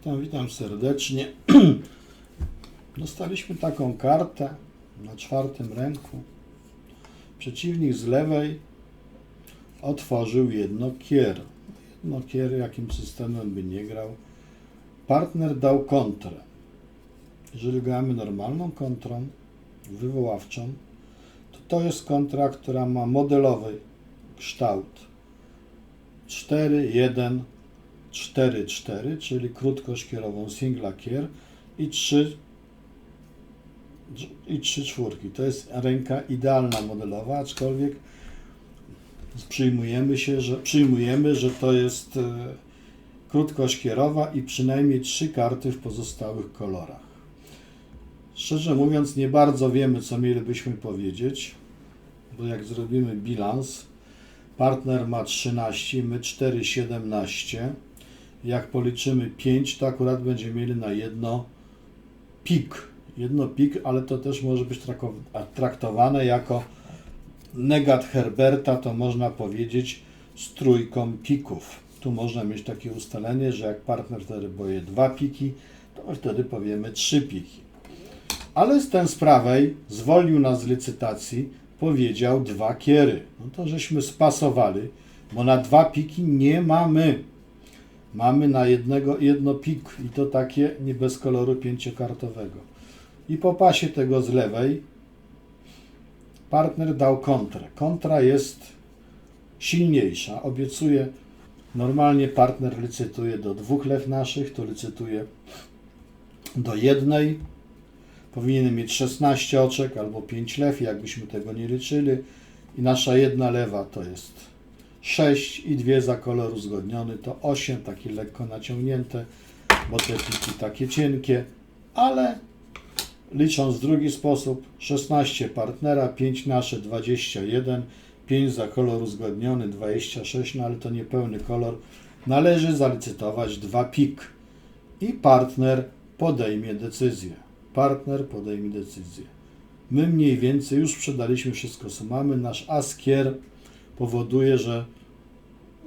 Witam, witam serdecznie. Dostaliśmy taką kartę na czwartym ręku. Przeciwnik z lewej otworzył jedno kier. Jedno kier, jakim systemem by nie grał. Partner dał kontrę. Jeżeli gramy normalną kontrą, wywoławczą, to to jest kontra, która ma modelowy kształt. 4, 1, 4, 4, czyli krótkoszkierową singla kier i 3 i 3 czwórki. To jest ręka idealna modelowa, aczkolwiek przyjmujemy się, że przyjmujemy, że to jest e, krótkoszkierowa i przynajmniej trzy karty w pozostałych kolorach. Szczerze mówiąc, nie bardzo wiemy, co mielibyśmy powiedzieć, bo jak zrobimy bilans, partner ma 13, my 4, 17. Jak policzymy 5, to akurat będziemy mieli na jedno pik. Jedno pik, ale to też może być traktowane jako negat Herberta, to można powiedzieć z trójką pików. Tu można mieć takie ustalenie, że jak partner wtedy boje dwa piki, to wtedy powiemy trzy piki. Ale z ten z prawej zwolnił nas z licytacji, powiedział dwa kiery. No to żeśmy spasowali, bo na dwa piki nie mamy. Mamy na jednego jedno pik i to takie nie bez koloru pięciokartowego. I po pasie tego z lewej partner dał kontrę. Kontra jest silniejsza. Obiecuje, normalnie partner licytuje do dwóch lew naszych, to licytuje do jednej. Powinien mieć 16 oczek albo 5 lew, jakbyśmy tego nie liczyli. I nasza jedna lewa to jest 6 i dwie za kolor uzgodniony to 8, takie lekko naciągnięte, bo te piki takie cienkie, ale licząc w drugi sposób 16 partnera, 5 nasze 21, 5 za kolor uzgodniony 26, no ale to nie pełny kolor. Należy zalicytować dwa pik i partner podejmie decyzję. Partner podejmie decyzję. My mniej więcej już sprzedaliśmy wszystko, co mamy. Nasz askier powoduje, że,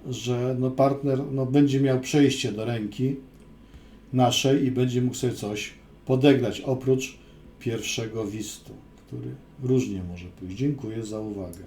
że no partner no będzie miał przejście do ręki naszej i będzie mógł sobie coś podegrać, oprócz pierwszego wistu, który różnie może pójść. Dziękuję za uwagę.